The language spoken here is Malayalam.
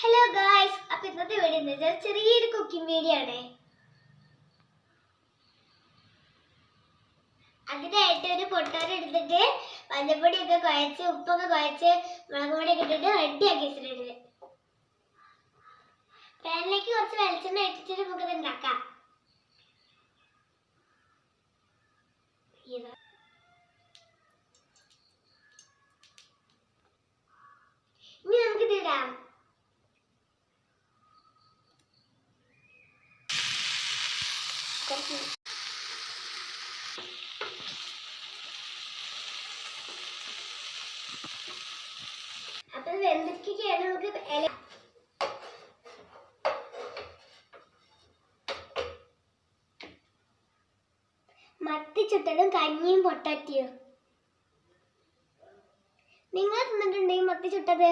ഹലോ ഗായ്സ് അപ്പൊ ഇന്നത്തെ വീഡിയോ എന്ന് വെച്ചാൽ ചെറിയൊരു കുക്കിംഗ് വീഡിയോ ആണ്. അതിനായിട്ട് ഒരു പൊട്ടോര എടുത്തിട്ട് മഞ്ഞപ്പൊടിയൊക്കെ കുഴച്ച് ഉപ്പൊക്കെ കുഴച്ച് മുളക് പൊടിയൊക്കെ ഇട്ടിട്ട് റെഡിയാക്കി വെച്ചിട്ടുണ്ട്. കുറച്ച് അപ്പൊ ഇല മത്തി ചുട്ടതും കഞ്ഞിയും പൊട്ടാറ്റിയോ? നിങ്ങൾ തിന്നിട്ടുണ്ടോ ഈ മത്തി ചുട്ടത്?